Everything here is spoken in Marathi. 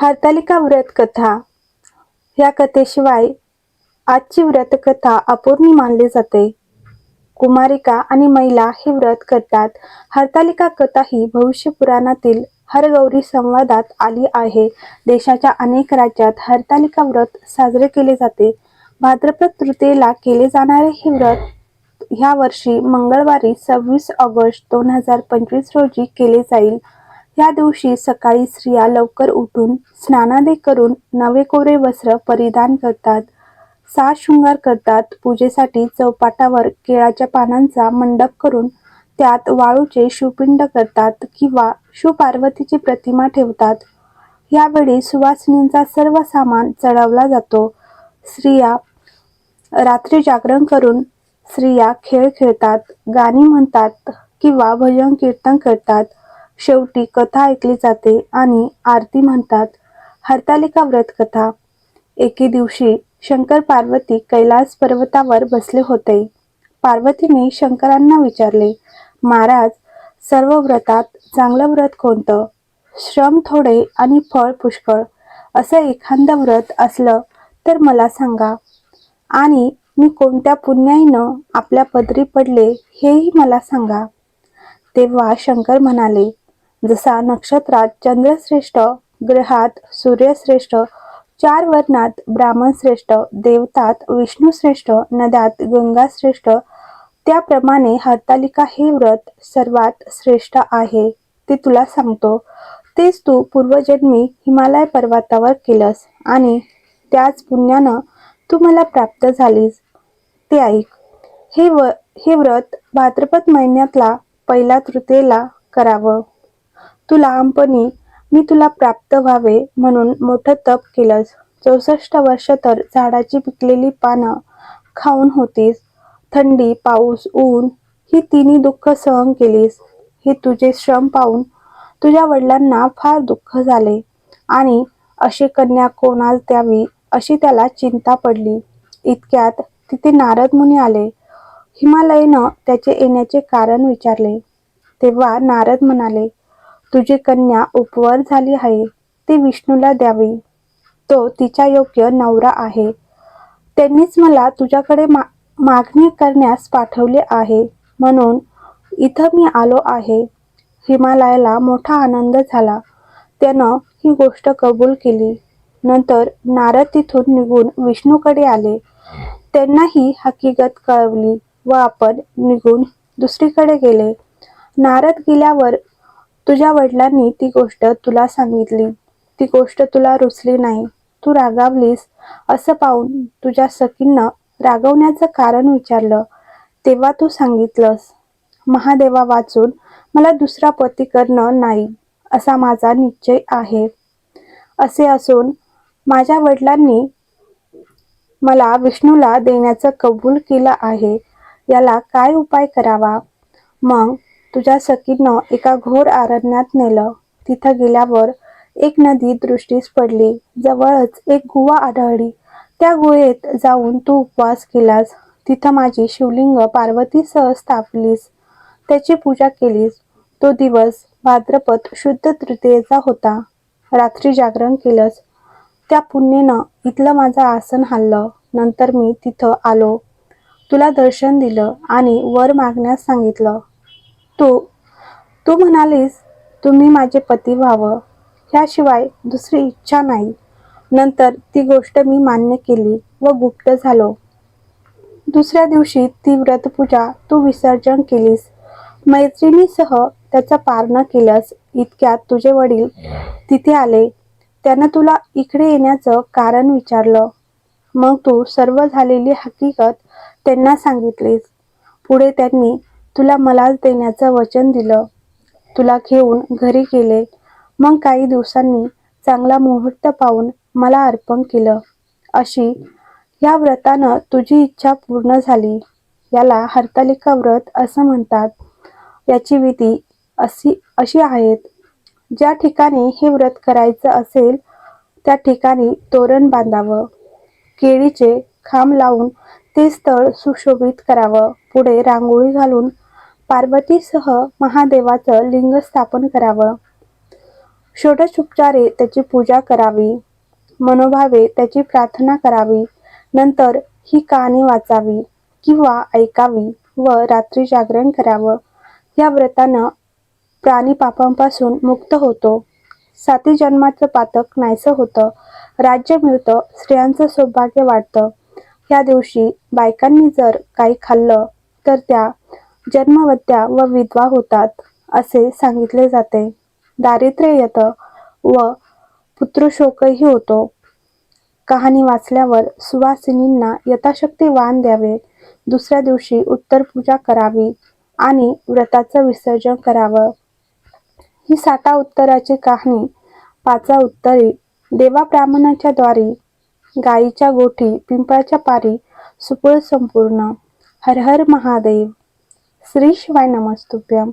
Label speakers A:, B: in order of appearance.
A: हरतालिका व्रतकथा. या कथेशिवाय आजची व्रतकथा अपूर्णी मानली जाते. कुमारिका आणि महिला हे व्रत करतात. हरतालिका कथा ही भविष्य पुराणातील हरगौरी संवादात आली आहे. देशाच्या अनेक राज्यात हरतालिका व्रत साजरे केले जाते. भाद्रपद तृतीयेला केले जाणारे हे व्रत ह्या वर्षी मंगळवारी सव्वीस ऑगस्ट दोन हजार पंचवीस रोजी केले जाईल. या दिवशी सकाळी स्त्रिया लवकर उठून स्नानादे करून नवे कोरे वस्त्र परिधान करतात. साज शृंगार करतात. पूजेसाठी चौपाटावर केळाच्या पानांचा मंडप करून त्यात वाळूचे शिवपिंड करतात किंवा शिवपार्वतीची प्रतिमा ठेवतात. यावेळी सुवासिनींचा सर्व सामान चढवला जातो. स्त्रिया रात्री जागरण करून स्त्रिया खेळ खेळतात गाणी म्हणतात किंवा भजन कीर्तन करतात. शेवटी कथा ऐकली जाते आणि आरती म्हणतात हरतालिका व्रत कथा एके दिवशी शंकर पार्वती कैलास पर्वतावर बसले होते. पार्वतीने शंकरांना विचारले महाराज सर्व व्रतात चांगलं व्रत कोणतं? श्रम थोडे आणि फळ पुष्कळ. असं एखादं व्रत असलं तर मला सांगा. आणि मी कोणत्या पुण्याईनं आपल्या पदरी पडले हेही मला सांगा. तेव्हा शंकर म्हणाले जसा नक्षत्रात चंद्रश्रेष्ठ ग्रहात सूर्यश्रेष्ठ चार वर्णात ब्राह्मण श्रेष्ठ देवतात विष्णू श्रेष्ठ नद्यात गंगा श्रेष्ठ त्याप्रमाणे हरतालिका हे व्रत सर्वात श्रेष्ठ आहे ते तुला सांगतो. तेच तू पूर्वजन्मी हिमालय पर्वतावर केलंस आणि त्याच पुण्यानं तू मला प्राप्त झालीस. ते ऐक. हे व हे व्रत भाद्रपद महिन्यातला पहिला तृतीयेला करावं. तू लहानपणी मी तुला प्राप्त व्हावे म्हणून मोठं तप केलंस. चौसष्ट वर्ष तर झाडाची पिकलेली पानं खाऊन होतीस. थंडी पाऊस ऊन ही तिन्ही दुःख सहन केलीस. हे तुझे श्रम पाहून तुझ्या वडिलांना फार दुःख झाले. आणि अशी कन्या कोणाला द्यावी अशी त्याला चिंता पडली. इतक्यात तिथे नारद मुनी आले. हिमालयनं त्याचे येण्याचे कारण विचारले. तेव्हा नारद म्हणाले तुझी कन्या उपवर झाली आहे ती विष्णूला द्यावी. तो तिच्या योग्य नवरा आहे. त्यांनीच मला तुझ्याकडे मा मागणी करण्यास पाठवले आहे. म्हणून इथं मी आलो आहे. हिमालयाला मोठा आनंद झाला. त्यानं ही गोष्ट कबूल केली. नंतर नारद तिथून निघून विष्णूकडे आले. त्यांना ही हकीकत कळवली व आपण निघून दुसरीकडे गेले. नारद गेल्यावर तुझ्या वडिलांनी ती गोष्ट तुला सांगितली. ती गोष्ट तुला रुचली नाही. तू रागावलीस असं पाहून तुझ्या सखींनं रागवण्याचं कारण विचारलं. तेव्हा तू सांगितलंस महादेवा वाचून मला दुसरा पती करणं नाही असा माझा निश्चय आहे. असे असून माझ्या वडिलांनी मला विष्णूला देण्याचं कबूल केलं आहे. याला काय उपाय करावा? मग तुझ्या सखीनं एका घोर आरण्यात नेलं. तिथं गेल्यावर एक नदी दृष्टीस पडली. जवळच एक गुहा आढळली. त्या गुहेत जाऊन तू उपवास केलास. तिथं माझी शिवलिंग पार्वतीसह स्थापलीस. त्याची पूजा केलीस. तो दिवस भाद्रपद शुद्ध तृतीयेचा होता. रात्री जागरण केलंस. त्या पुण्येनं इथलं माझं आसन हल्लं नंतर मी तिथं आलो. तुला दर्शन दिलं आणि वर मागण्यास सांगितलं. तू तू म्हणालीस तुम्ही माझे पती व्हावं. ह्याशिवाय दुसरी इच्छा नाही. नंतर ती गोष्ट मी मान्य केली व गुप्त झालो. दुसऱ्या दिवशी ती व्रतपूजा तू विसर्जन केलीस. मैत्रिणीसह त्याचा पार न केलंस इतक्यात तुझे वडील तिथे आले. त्यानं तुला इकडे येण्याचं कारण विचारलं. मग तू सर्व झालेली हकीकत त्यांना सांगितलीस. पुढे त्यांनी तुला मलाच देण्याचं वचन दिलं. तुला घेऊन घरी गेले. मग काही दिवसांनी चांगला मुहूर्त पाहून मला अर्पण केलं. अशी या व्रतानं तुझी इच्छा पूर्ण झाली. याला हरतालिका व्रत असं म्हणतात. याची विधी अशी अशी आहेत. ज्या ठिकाणी हे व्रत करायचं असेल त्या ठिकाणी तोरण बांधावं. केळीचे खांब लावून ते स्थळ सुशोभित करावं. पुढे रांगोळी घालून पार्वतीसह महादेवाचं लिंग स्थापन करावं. षोडशोपचारे त्याची पूजा करावी. मनोभावे त्याची प्रार्थना करावी. नंतर ही कहाणी वाचावी किंवा ऐकावी व रात्री जागरण करावं. या व्रतानं प्राणी पापांपासून मुक्त होतो. साती जन्माचं पातक नाहीसं होतं. राज्य मिळतं. स्त्रियांचं सौभाग्य वाढतं. या दिवशी बायकांनी जर काही खाल्लं तर त्या जन्मवत्या व विधवा होतात असे सांगितले जाते. दारिद्र्य येतं व पुत्रशोकही होतो. कहाणी वाचल्यावर सुवासिनींना यथाशक्ती वाण द्यावे. दुसऱ्या दिवशी उत्तर पूजा करावी आणि व्रताचं विसर्जन करावं. ही साता उत्तराची कहाणी पाचा उत्तरी देवा ब्राह्मणाच्या द्वारी गायीच्या गोठी पिंपळाच्या पारी सुपूळ संपूर्ण हर हर महादेव. श्री शिवाय नमस्तुभ्यम.